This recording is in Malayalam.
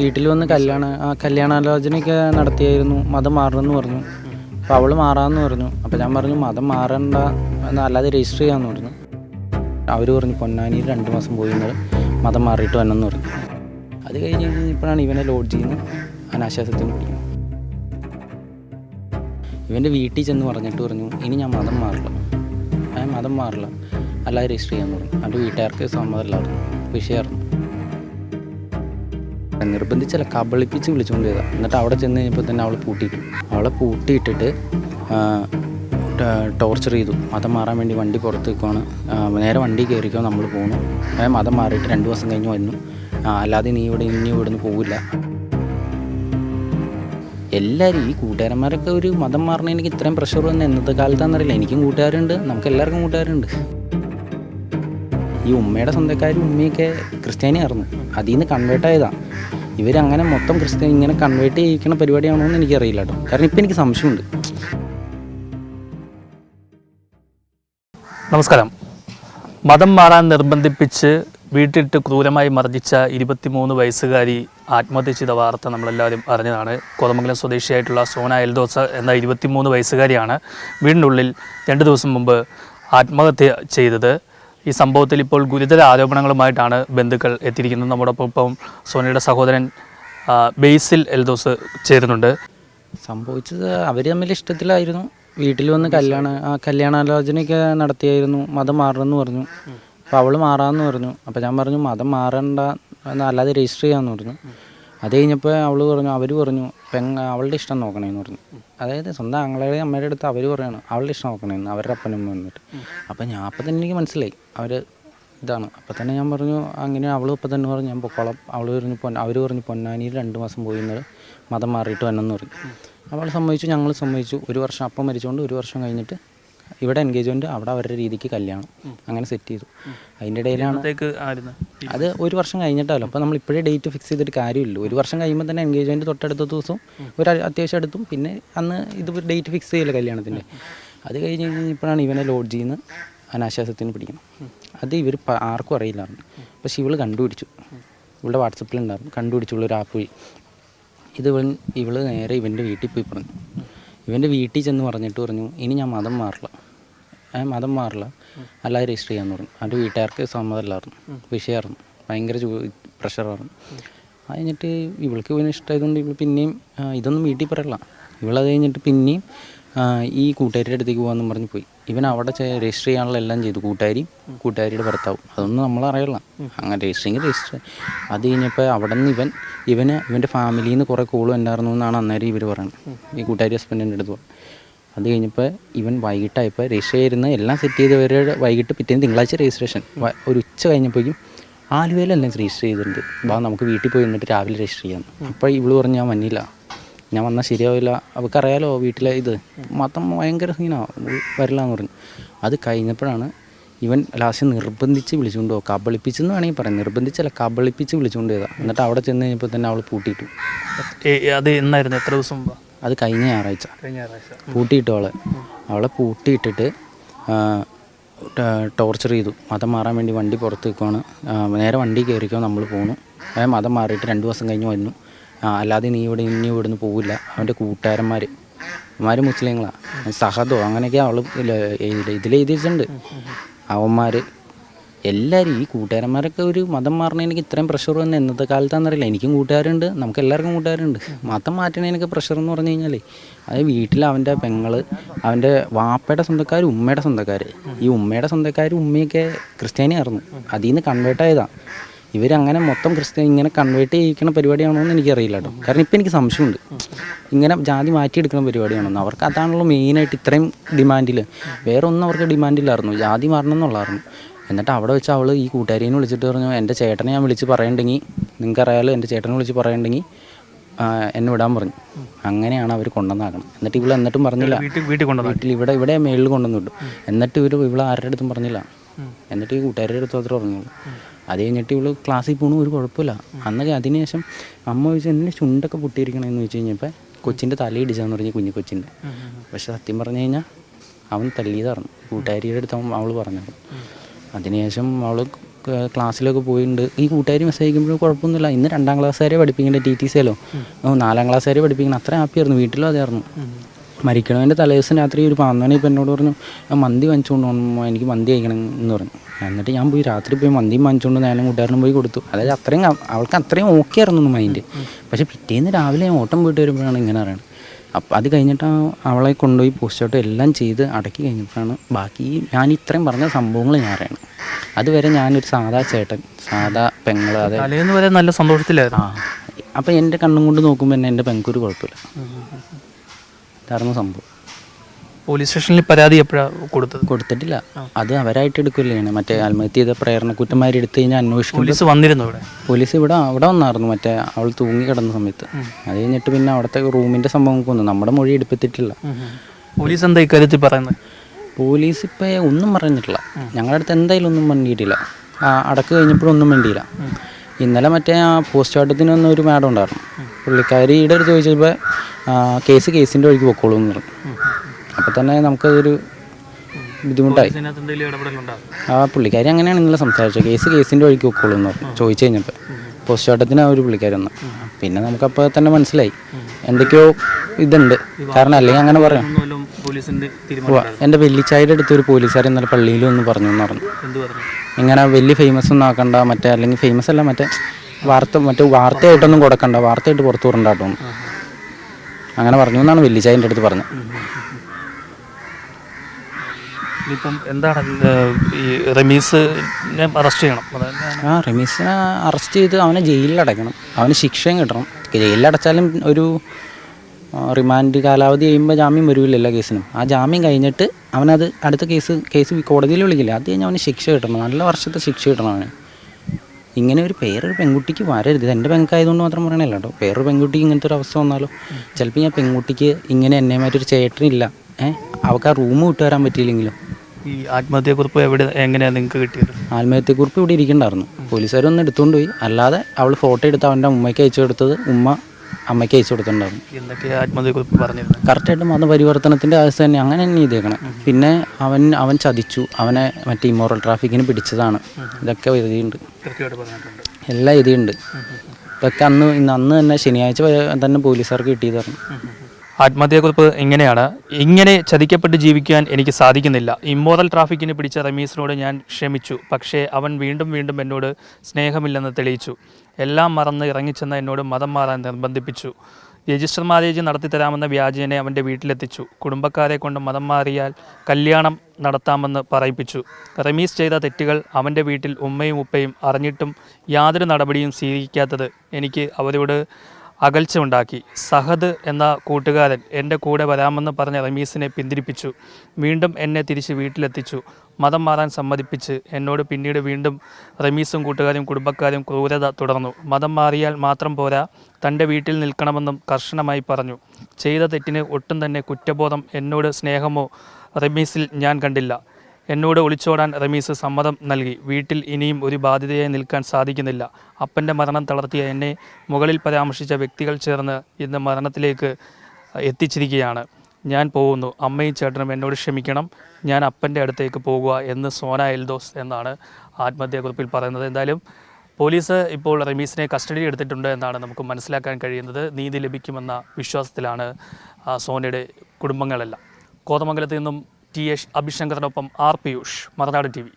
വീട്ടിൽ വന്ന് കല്യാണ ആ കല്യാണാലോചനയൊക്കെ നടത്തിയായിരുന്നു. മതം മാറണമെന്ന് പറഞ്ഞു. അപ്പോൾ അവൾ മാറാമെന്ന് പറഞ്ഞു. അപ്പോൾ ഞാൻ പറഞ്ഞു മതം മാറണ്ട. അല്ലാതെ രജിസ്റ്റർ ചെയ്യാമെന്ന് പറഞ്ഞു. അവർ പറഞ്ഞു പൊന്നാനിയിൽ രണ്ട് മാസം പോയി മതം മാറിയിട്ട് വന്നെന്ന് പറഞ്ഞു. അത് കഴിഞ്ഞ് ഇപ്പോഴാണ് ഇവനെ ലോഡ്ജിൽ നിന്ന് അനാശ്വാസത്തിന് പിടിക്കുന്നത്. ഇവന്റെ വീട്ടിൽ ചെന്ന് പറഞ്ഞിട്ട് പറഞ്ഞു ഇനി ഞാൻ മതം മാറില്ല. ഞാൻ മതം മാറില്ല. അല്ലാതെ രജിസ്റ്റർ ചെയ്യാമെന്ന് പറഞ്ഞു. അവന്റെ വീട്ടുകാർക്ക് സമ്മതമല്ലായിരുന്നു വിഷയമായിരുന്നു നിർബന്ധിച്ചല്ല കബളിപ്പിച്ച് വിളിച്ചുകൊണ്ട് ചെയ്താൽ എന്നിട്ട് അവിടെ ചെന്ന് കഴിഞ്ഞപ്പോൾ തന്നെ അവളെ പൂട്ടിയിട്ടു അവളെ പൂട്ടിയിട്ടിട്ട് ടോർച്ചർ ചെയ്തു. മതം മാറാൻ വേണ്ടി വണ്ടി പുറത്ത് നേരെ വണ്ടി കയറിക്കോ നമ്മൾ പോകുന്നു മതം മാറിയിട്ട് രണ്ട് ദിവസം കഴിഞ്ഞ് വന്നു. അല്ലാതെ നീ ഇവിടെ ഇനി ഇവിടുന്ന് പോവില്ല. എല്ലാവരും ഈ കൂട്ടുകാരന്മാരൊക്കെ ഒരു മതം മാറണ എനിക്ക് ഇത്രയും പ്രഷർ വന്ന് എന്നത്തെ കാലത്താണെന്നറിയില്ല എനിക്കും കൂട്ടുകാരുണ്ട്. നമുക്ക് എല്ലാവർക്കും കൂട്ടുകാരുണ്ട്. ഈ ഉമ്മയുടെ സ്വന്തക്കാരും ഉമ്മയൊക്കെ ക്രിസ്ത്യാനി ആയിരുന്നു അതിൽ നിന്ന് കൺവേർട്ട് ആയതാ. ഇവരങ്ങനെ മൊത്തം ക്രിസ്ത്യൻ ഇങ്ങനെ കൺവേർട്ട് ചെയ്യിക്കുന്ന പരിപാടിയാണോ എന്ന് എനിക്കറിയില്ല കേട്ടോ കാരണം ഇപ്പം എനിക്ക് സംശയമുണ്ട്. നമസ്കാരം. മതം മാറാൻ നിർബന്ധിപ്പിച്ച് വീട്ടിലിട്ട് ക്രൂരമായി മർദ്ദിച്ച ഇരുപത്തിമൂന്ന് വയസ്സുകാരി ആത്മഹത്യ ചെയ്ത വാർത്ത നമ്മളെല്ലാവരും അറിഞ്ഞതാണ്. കോതമംഗലം സ്വദേശിയായിട്ടുള്ള സോന എൽദോസ എന്ന ഇരുപത്തിമൂന്ന് വയസ്സുകാരിയാണ് വീടിനുള്ളിൽ രണ്ട് ദിവസം മുമ്പ് ആത്മഹത്യ ചെയ്തത്. ഈ സംഭവത്തിൽ ഇപ്പോൾ ഗുരുതര ആരോപണങ്ങളുമായിട്ടാണ് ബന്ധുക്കൾ എത്തിയിരിക്കുന്നത്. നമ്മോടൊപ്പം ഇപ്പം സോനയുടെ സഹോദരൻ ബേസിൽ എൽദോസ് ചേരുന്നുണ്ട്. സംഭവിച്ചത് അവർ തമ്മിൽ ഇഷ്ടത്തിലായിരുന്നു. വീട്ടിൽ വന്ന് കല്യാണ ആ കല്യാണാലോചനയൊക്കെ നടത്തിയായിരുന്നു. മതം മാറണമെന്ന് പറഞ്ഞു. അപ്പോൾ അവൾ മാറാമെന്ന് പറഞ്ഞു. അപ്പോൾ ഞാൻ പറഞ്ഞു മതം മാറണ്ട അല്ലാതെ രജിസ്റ്റർ ചെയ്യാമെന്ന് പറഞ്ഞു. അത് കഴിഞ്ഞപ്പോൾ അവൾ പറഞ്ഞു അവർ പറഞ്ഞു പെങ്ങ അവളുടെ ഇഷ്ടം നോക്കണേന്ന് പറഞ്ഞു. അതായത് സ്വന്തം ആങ്ങളുടെ അമ്മയുടെ അടുത്ത് അവർ പറയാണ് അവളുടെ ഇഷ്ടം നോക്കണേന്ന് അവരുടെ അപ്പനും വന്നിട്ട്. അപ്പം ഞാൻ അപ്പം തന്നെ എനിക്ക് മനസ്സിലായി അവർ ഇതാണ്. അപ്പം തന്നെ ഞാൻ പറഞ്ഞു അങ്ങനെ അവൾ ഇപ്പം തന്നെ പറഞ്ഞു ഞാൻ പൊക്കോളം. അവൾ പറഞ്ഞു പൊന്ന അവർ പറഞ്ഞു പൊന്നാനിയിൽ രണ്ട് മാസം പോയി എന്നൊരു മതം മാറിയിട്ട് വന്നെന്ന് പറഞ്ഞു. അവൾ സമ്മതിച്ചു ഞങ്ങൾ സമ്മതിച്ചു. ഒരു വർഷം അപ്പം മരിച്ചുകൊണ്ട് ഒരു വർഷം കഴിഞ്ഞിട്ട് ഇവിടെ എൻഗേജ്മെന്റ് അവിടെ അവരുടെ രീതിക്ക് കല്യാണം അങ്ങനെ സെറ്റ് ചെയ്തു. അതിന്റെ ഇടയിലാണ് അത് ഒരു വർഷം കഴിഞ്ഞിട്ടല്ലോ. അപ്പോൾ നമ്മൾ ഇപ്പോഴേ ഡേറ്റ് ഫിക്സ് ചെയ്തിട്ട് കാര്യമില്ല. ഒരു വർഷം കഴിയുമ്പോൾ തന്നെ എൻഗേജ്മെന്റ് തൊട്ടടുത്ത ദിവസം ഒരു അത്യാവശ്യം എടുത്തും പിന്നെ അന്ന് ഇത് ഡേറ്റ് ഫിക്സ് ചെയ്യില്ല കല്യാണത്തിന്റെ? അത് കഴിഞ്ഞ് ഇപ്പോഴാണ് ഇവനെ ലോഡ്ജിൽ നിന്ന് അനാശ്വാസത്തിന് പിടിക്കണം അത് ഇവർ ആർക്കും അറിയില്ലായിരുന്നു. പക്ഷെ ഇവൾ കണ്ടുപിടിച്ചു. ഇവളുടെ വാട്സപ്പിലുണ്ടായിരുന്നു. കണ്ടുപിടിച്ചു ഒരു ആപ്പ് വഴി. ഇത് ഇവൾ ഇവൾ നേരെ ഇവന്റെ വീട്ടിൽ പോയി പറഞ്ഞു. ഇവന്റെ വീട്ടിൽ ചെന്ന് പറഞ്ഞിട്ട് പറഞ്ഞു ഇനി ഞാൻ മതം മാറില്ല ഞാൻ മതം മാറില്ല അല്ലാതെ രജിസ്റ്റർ ചെയ്യാമെന്ന് പറഞ്ഞു. അവന്റെ വീട്ടുകാർക്ക് സമ്മതമല്ലായിരുന്നു. വിഷയമായിരുന്നു. ഭയങ്കര പ്രഷറായിരുന്നു അത് കഴിഞ്ഞിട്ട് ഇവൾക്ക് ഇവന് ഇഷ്ടമായതുകൊണ്ട് ഇവൾ പിന്നെയും ഇതൊന്നും വീട്ടിൽ പറയല്ല. ഇവളത് കഴിഞ്ഞിട്ട് പിന്നെയും ഈ കൂട്ടുകാരിയുടെ അടുത്തേക്ക് പോകാമെന്നും പറഞ്ഞ് പോയി. ഇവൻ അവിടെ രജിസ്റ്റർ ചെയ്യാനുള്ള എല്ലാം ചെയ്തു. കൂട്ടുകാരി കൂട്ടുകാരിയുടെ ഭർത്താവും. അതൊന്നും നമ്മൾ അറിയില്ല അങ്ങനെ രജിസ്റ്ററിങ് രജിസ്റ്റർ. അത് കഴിഞ്ഞപ്പോൾ അവിടെ നിന്ന് ഇവൻ ഇവന് ഇവന്റെ ഫാമിലിയിൽ നിന്ന് കുറേ കോളും ഉണ്ടായിരുന്നു എന്നാണ് അന്നേരം ഇവർ പറയുന്നത് ഈ കൂട്ടുകാരി ഹസ്ബൻഡിന്റെ അടുത്ത് അത് കഴിഞ്ഞപ്പോൾ ഇവൻ വൈകിട്ടായപ്പോൾ രജിസ്റ്റർ ചെയ്യുന്ന എല്ലാം സെറ്റ് ചെയ്തവരുടെ വൈകിട്ട് പിറ്റേന്ന് തിങ്കളാഴ്ച രജിസ്ട്രേഷൻ ഒരു ഉച്ച കഴിഞ്ഞപ്പോഴേക്കും ആലുവയിലെല്ലാം രജിസ്റ്റർ ചെയ്തിട്ടുണ്ട്. വാ നമുക്ക് വീട്ടിൽ പോയി നിന്നിട്ട് രാവിലെ രജിസ്റ്റർ ചെയ്യാം. അപ്പോൾ ഇവൾ പറഞ്ഞു ഞാൻ വന്നില്ല. ഞാൻ വന്നാൽ ശരിയാവില്ല. അവൾക്കറിയാലോ വീട്ടിലെ ഇത്. മൊത്തം ഭയങ്കര സീനാണ് വരില്ല എന്ന് പറഞ്ഞു. അത് കഴിഞ്ഞപ്പോഴാണ് ഇവൻ ലാസ്റ്റ് നിർബന്ധിച്ച് വിളിച്ചുകൊണ്ട് പോകും കബളിപ്പിച്ചെന്ന് വേണമെങ്കിൽ പറയാം. നിർബന്ധിച്ചല്ല കബളിപ്പിച്ച് വിളിച്ചുകൊണ്ട് പോയതാണ് എന്നിട്ട് അവിടെ ചെന്ന് കഴിഞ്ഞപ്പോൾ തന്നെ അവൾ പൂട്ടിയിട്ടു. അത് എന്നായിരുന്നു? എത്ര ദിവസം അത് കഴിഞ്ഞ ഞായറാഴ്ച. പൂട്ടിയിട്ടു അവളെ. അവളെ പൂട്ടിയിട്ടിട്ട് ടോർച്ചർ ചെയ്തു. മതം മാറാൻ വേണ്ടി വണ്ടി പുറത്ത് നിൽക്കുവാണ് നേരെ വണ്ടി കയറിക്കോ നമ്മൾ പോണു. മതം മാറിയിട്ട് രണ്ട് ദിവസം കഴിഞ്ഞ് വന്നു. അല്ലാതെ നീ ഇവിടെ ഇനി ഇവിടുന്ന് പോവില്ല. അവന്റെ കൂട്ടുകാരന്മാർ അവന്മാർ മുസ്ലിങ്ങളാണ് സഹദോ അങ്ങനെയൊക്കെ അവൾ ഇതിൽ എഴുതിയിട്ടുണ്ട് അവന്മാർ എല്ലാവരും ഈ കൂട്ടുകാരന്മാരൊക്കെ ഒരു മതം എനിക്ക് ഇത്രയും പ്രഷർ വന്ന് എന്നത്തെ കാലത്താണെന്നറിയില്ല. എനിക്കും കൂട്ടുകാരുണ്ട് നമുക്ക് എല്ലാവർക്കും കൂട്ടുകാരുണ്ട്. മതം മാറ്റണേനൊക്കെ പ്രഷർ എന്ന് പറഞ്ഞു കഴിഞ്ഞാൽ അത് വീട്ടിൽ അവന്റെ പെങ്ങൾ അവന്റെ വാപ്പയുടെ സ്വന്തക്കാർ ഉമ്മയുടെ സ്വന്തക്കാർ ഈ ഉമ്മയുടെ സ്വന്തക്കാർ ഉമ്മയൊക്കെ ക്രിസ്ത്യാനി ആയിരുന്നു അതിൽ നിന്ന് കൺവേർട്ട് ആയതാണ് ഇവരങ്ങനെ മൊത്തം ക്രിസ്ത്യൻ ഇങ്ങനെ കൺവേർട്ട് ചെയ്യിക്കുന്ന പരിപാടിയാണോ എന്ന് എനിക്കറിയില്ല കേട്ടോ. കാരണം ഇപ്പം എനിക്ക് സംശയമുണ്ട്. ഇങ്ങനെ ജാതി മാറ്റിയെടുക്കുന്ന പരിപാടിയാണെന്ന്. അവർക്ക് അതാണല്ലോ മെയിനായിട്ട് ഇത്രയും ഡിമാൻഡിൽ വേറെ ഒന്നും അവർക്ക് ഡിമാൻഡില്ലായിരുന്നു ജാതി മാറണം എന്നുള്ളായിരുന്നു എന്നിട്ട് അവിടെ വെച്ച് അവൾ ഈ കൂട്ടുകാരിനെ വിളിച്ചിട്ട് പറഞ്ഞു എന്റെ ചേട്ടനെ ഞാൻ വിളിച്ച് പറയണ്ടെങ്കിൽ നിങ്ങൾക്കറിയാലോ എന്റെ ചേട്ടനെ വിളിച്ച് പറയണ്ടെങ്കിൽ എന്നെ വിടാൻ പറഞ്ഞു. അങ്ങനെയാണ് അവർ കൊണ്ടുവന്നാക്കണം എന്നിട്ട് ഇവൾ എന്നിട്ടും പറഞ്ഞില്ല. വീട്ടിൽ വീട്ടിൽ ഇവിടെ ഇവിടെ മേളിൽ കൊണ്ടുവന്നു വിട്ടു എന്നിട്ട് ഇവർ ഇവൾ ആരുടെ അടുത്തും പറഞ്ഞില്ല. എന്നിട്ട് ഈ കൂട്ടുകാരുടെ അടുത്ത് മാത്രമേ പറഞ്ഞുള്ളൂ. അത് കഴിഞ്ഞിട്ട് ഇവൾ ക്ലാസ്സിൽ പോകണു ഒരു കുഴപ്പമില്ല. അന്നൊക്കെ അതിനുശേഷം അമ്മ ചോദിച്ചു എന്നെ ചുണ്ടൊക്കെ പൊട്ടിയിരിക്കണമെന്ന് ചോദിച്ചു കഴിഞ്ഞപ്പോൾ കൊച്ചിന്റെ തലയിടിച്ചാന്ന് പറഞ്ഞ് കുഞ്ഞു കൊച്ചിന്റെ പക്ഷെ സത്യം പറഞ്ഞു കഴിഞ്ഞാൽ അവൻ തല്ലിയതായിരുന്നു. കൂട്ടുകാരിയുടെ അടുത്ത് അവൻ അവൾ പറഞ്ഞത്. അതിനുശേഷം അവൾ ക്ലാസ്സിലൊക്കെ പോയിട്ടുണ്ട് ഈ കൂട്ടുകാരി മെസ്സേജ് അയക്കുമ്പോഴും കുഴപ്പമൊന്നുമില്ല. ഇന്ന് രണ്ടാം ക്ലാസ്സുകാരെ പഠിപ്പിക്കേണ്ട ടി ടി സിയല്ലോ നാലാം ക്ലാസ്സുകാരെ പഠിപ്പിക്കണം. അത്ര ഹാപ്പിയായിരുന്നു വീട്ടിലും അതായിരുന്നു മരിക്കണതിന്റെ തലേദിവസം രാത്രി ഒരു പതിനൊന്ന് മണി ഇപ്പം എന്നോട് പറഞ്ഞു "ഞാൻ മന്തി വാങ്ങിച്ചുകൊണ്ട് വന്നു എനിക്ക് മന്തി കഴിക്കണം എന്ന് പറഞ്ഞു. എന്നിട്ട് ഞാൻ പോയി രാത്രി പോയി മന്തിയും വാങ്ങിച്ചുകൊണ്ട് നേരം കൂട്ടുകാരനും പോയി കൊടുത്തു. അതായത് അത്രയും അവ- അവൾക്ക് അത്രയും ഓക്കെ ആയിരുന്നു മൈൻഡ് പക്ഷേ പിറ്റേന്ന് രാവിലെ ഞാൻ ഓട്ടം പോയിട്ട് വരുമ്പോഴാണ് ഇങ്ങനെ അറിയണത് അപ്പം അത് കഴിഞ്ഞിട്ട് അവളെ കൊണ്ടുപോയി പോസ്റ്റോട്ട് എല്ലാം ചെയ്ത് അടക്കി കഴിഞ്ഞപ്പോഴാണ് ബാക്കി ഞാൻ ഇത്രയും പറഞ്ഞ സംഭവങ്ങൾ ഞാൻ അറിയണം അതുവരെ ഞാനൊരു സാധാ ചേട്ടൻ സാധാ പെങ്ങൾ അതെ വരെ നല്ല സന്തോഷത്തിലായിരുന്നു. ആ. അപ്പം എന്റെ കണ്ണും കൊണ്ട് നോക്കുമ്പോൾ തന്നെ എന്റെ പെങ്കൊരു കുഴപ്പമില്ല. ഇതായിരുന്നു സംഭവം. പോലീസ് സ്റ്റേഷനിൽ പരാതി എപ്പോഴാണ് കൊടുത്തത്? കൊടുത്തിട്ടില്ല. അത് അവരായിട്ട് എടുക്കില്ലേ മറ്റേ ആത്മഹത്യ ചെയ്ത പ്രേരണ കുറ്റന്മാർ എടുത്തു കഴിഞ്ഞാൽ അന്വേഷിക്കും പോലീസ് വന്നിരുന്നു ഇവിടെ പോലീസ് ഇവിടെ അവിടെ വന്നായിരുന്നു മറ്റേ അവൾ തൂങ്ങി കിടന്ന സമയത്ത്. അത് കഴിഞ്ഞിട്ട് പിന്നെ അവിടുത്തെ റൂമിന്റെ സംഭവം വന്നു. നമ്മുടെ മൊഴി എടുപ്പിച്ചിട്ടില്ല. പോലീസ് എന്താ ഇക്കാര്യത്തിൽ പറയുന്നത്? പോലീസ് ഇപ്പോൾ ഒന്നും പറഞ്ഞിട്ടില്ല. ഞങ്ങളുടെ അടുത്ത് എന്തായാലും ഒന്നും വേണ്ടിയിട്ടില്ല അടക്ക് കഴിഞ്ഞപ്പോഴൊന്നും വേണ്ടിയില്ല ഇന്നലെ മറ്റേ ആ പോസ്റ്റ് ഒന്നും വന്ന ഒരു മാഡം ഉണ്ടായിരുന്നു. പുള്ളിക്കാരിയുടെ അടുത്ത് ചോദിച്ചപ്പോൾ കേസ് കേസിന്റെ വഴിക്ക് പൊക്കോളൂ എന്ന് പറഞ്ഞു. അപ്പോൾ തന്നെ നമുക്കതൊരു ബുദ്ധിമുട്ടായി. ആ പുള്ളിക്കാരി അങ്ങനെയാണ് ഇന്നലെ സംസാരിച്ചത്. കേസ് കേസിന്റെ വഴിക്ക് പൊക്കോളൂ എന്ന് പറഞ്ഞു. ചോദിച്ചു കഴിഞ്ഞപ്പോൾ പോസ്റ്റ്മോർട്ടത്തിന് ആ ഒരു പുള്ളിക്കാരി വന്നു. പിന്നെ നമുക്കപ്പോൾ തന്നെ മനസ്സിലായി. എന്തൊക്കെയോ ഇതുണ്ട്. കാരണം അല്ലെങ്കിൽ അങ്ങനെ പറയാം. എന്റെ വെല്ലിച്ചായുടെ അടുത്ത് ഒരു പോലീസുകാർ ഇന്നലെ പള്ളിയിൽ ഒന്ന് പറഞ്ഞു എന്ന് പറഞ്ഞു. ഇങ്ങനെ വലിയ ഫേമസ് ഒന്നും ആക്കണ്ട മറ്റേ അല്ലെങ്കിൽ ഫേമസ് അല്ല മറ്റേ വാർത്ത മറ്റേ വാർത്തയായിട്ടൊന്നും കൊടുക്കണ്ട വാർത്തയായിട്ട് പുറത്തു വിടണ്ടാട്ടോ. അങ്ങനെ പറഞ്ഞു എന്നാണ് വെല്ലിച്ചായന്റെ അടുത്ത് പറഞ്ഞത്. ഇപ്പം എന്താണ് ഈ റമീസിനെ അറസ്റ്റ് ചെയ്യണം? ആ റമീസിനെ അറസ്റ്റ് ചെയ്ത് അവനെ ജയിലിൽ അടയ്ക്കണം. അവന് ശിക്ഷയും കിട്ടണം. ജയിലിൽ അടച്ചാലും ഒരു റിമാൻഡ് കാലാവധി കഴിയുമ്പോൾ ജാമ്യം വരില്ലല്ലോ കേസിനും. ആ ജാമ്യം കഴിഞ്ഞിട്ട് അവനത് അടുത്ത കേസ് കേസ് കോടതിയിൽ വിളിക്കില്ല. അത് കഴിഞ്ഞ് അവന് ശിക്ഷ കിട്ടണം. നല്ല വർഷത്തെ ശിക്ഷ കിട്ടണം അവന്. ഇങ്ങനെ ഒരു പേരൊരു പെൺകുട്ടിക്ക് വരരുത്. ഇത് എന്റെ പെങ്കായതുകൊണ്ട് മാത്രം പറയണല്ല കേട്ടോ. വേറൊരു പെൺകുട്ടിക്ക് ഇങ്ങനത്തെ ഒരു അവസ്ഥ വന്നാലോ? ചിലപ്പോൾ ഞാൻ പെൺകുട്ടിക്ക് ഇങ്ങനെ എന്നെ മാറ്റൊരു ചേട്ടനില്ല. ഏഹ് അവൾക്ക് ആ റൂം വിട്ടു വരാൻ പറ്റിയില്ലെങ്കിലും? ഈ ആത്മഹത്യക്കുറിപ്പ് എവിടെ എങ്ങനെയാണ് നിങ്ങൾക്ക് കിട്ടിയത്? ആത്മഹത്യക്കുറിപ്പ് ഇവിടെ ഇരിക്കണ്ടായിരുന്നു. പോലീസുകാരൊന്നും എടുത്തുകൊണ്ട് പോയി. അല്ലാതെ അവൾ ഫോട്ടോ എടുത്ത് അവന്റെ ഉമ്മയ്ക്ക് അയച്ചു കൊടുത്തത് ഉമ്മ അമ്മയ്ക്ക് അയച്ചു കൊടുത്തിട്ടുണ്ടായിരുന്നു. എന്തൊക്കെയാണ് ആത്മഹത്യക്കുറിപ്പ് പറഞ്ഞിരുന്നത്? കറക്റ്റായിട്ട് മതപരിവർത്തനത്തിന്റെ ആവശ്യം തന്നെ അങ്ങനെ തന്നെ ചെയ്തേക്കണം. പിന്നെ അവൻ അവൻ ചതിച്ചു. അവനെ മറ്റേ ഇമോറൽ ട്രാഫിക്കിന് പിടിച്ചതാണ്. ഇതൊക്കെ എഴുതിയുണ്ട് എല്ലാം എഴുതിയുണ്ട് ഇതൊക്കെ അന്ന് ഇന്ന് അന്ന് തന്നെ ശനിയാഴ്ച തന്നെ പോലീസുകാർക്ക് കിട്ടിയതായിരുന്നു. ആത്മഹത്യക്കുറിപ്പ് ഇങ്ങനെയാണ്. ഇങ്ങനെ ചതിക്കപ്പെട്ട് ജീവിക്കാൻ എനിക്ക് സാധിക്കുന്നില്ല. ഇമ്മോറൽ ട്രാഫിക്കിന് പിടിച്ച റമീസിനോട് ഞാൻ ക്ഷമിച്ചു. പക്ഷേ അവൻ വീണ്ടും വീണ്ടും എന്നോട് സ്നേഹമില്ലെന്ന് തെളിയിച്ചു. എല്ലാം മറന്ന് ഇറങ്ങിച്ചെന്ന് എന്നോട് മതം മാറാൻ നിർബന്ധിപ്പിച്ചു. രജിസ്റ്റർ മാരേജ് നടത്തിത്തരാമെന്ന വ്യാജേനെ അവന്റെ വീട്ടിലെത്തിച്ചു. കുടുംബക്കാരെ കൊണ്ട് മതം മാറിയാൽ കല്യാണം നടത്താമെന്ന് പറയിപ്പിച്ചു. റമീസ് ചെയ്ത തെറ്റുകൾ അവന്റെ വീട്ടിൽ ഉമ്മയും ഉപ്പയും അറിഞ്ഞിട്ടും യാതൊരു നടപടിയും സ്വീകരിക്കാത്തത് എനിക്ക് അവരോട് അകൽച്ച ഉണ്ടാക്കി സഹദ് എന്ന കൂട്ടുകാരൻ എന്റെ കൂടെ വരാമെന്ന് പറഞ്ഞ റമീസിനെ പിന്തിരിപ്പിച്ചു. വീണ്ടും എന്നെ തിരിച്ച് വീട്ടിലെത്തിച്ചു. മതം മാറാൻ സമ്മതിപ്പിച്ച് എന്നോട് പിന്നീട് വീണ്ടും റമീസും കൂട്ടുകാരും കുടുംബക്കാരും ക്രൂരത തുടർന്നു. മതം മാറിയാൽ മാത്രം പോരാ തന്റെ വീട്ടിൽ നിൽക്കണമെന്നും കർശനമായി പറഞ്ഞു. ചെയ്ത തെറ്റിന് ഒട്ടും തന്നെ കുറ്റബോധം എന്നോട് സ്നേഹമോ റമീസിൽ ഞാൻ കണ്ടില്ല. എന്നോട് ഒളിച്ചോടാൻ റമീസ് സമ്മതം നൽകി. വീട്ടിൽ ഇനിയും ഒരു ബാധ്യതയായി നിൽക്കാൻ സാധിക്കുന്നില്ല. അപ്പന്റെ മരണം തളർത്തിയ എന്നെ മുകളിൽ പരാമർശിച്ച വ്യക്തികൾ ചേർന്ന് ഇന്ന് മരണത്തിലേക്ക് എത്തിച്ചിരിക്കുകയാണ്. ഞാൻ പോകുന്നു. അമ്മയും ചേട്ടനും എന്നോട് ക്ഷമിക്കണം. ഞാൻ അപ്പന്റെ അടുത്തേക്ക് പോകുക എന്ന് സോന എൽദോസ് എന്നാണ് ആത്മഹത്യാക്കുറിപ്പിൽ പറയുന്നത്. എന്തായാലും പോലീസ് ഇപ്പോൾ റമീസിനെ കസ്റ്റഡിയിൽ എടുത്തിട്ടുണ്ട് എന്നാണ് നമുക്ക് മനസ്സിലാക്കാൻ കഴിയുന്നത്. നീതി ലഭിക്കുമെന്ന വിശ്വാസത്തിലാണ് സോനയുടെ കുടുംബങ്ങളെല്ലാം. കോതമംഗലത്ത് നിന്നും ടി എസ് അഭിശങ്കറിനൊപ്പം R Piyush Marunadu T V.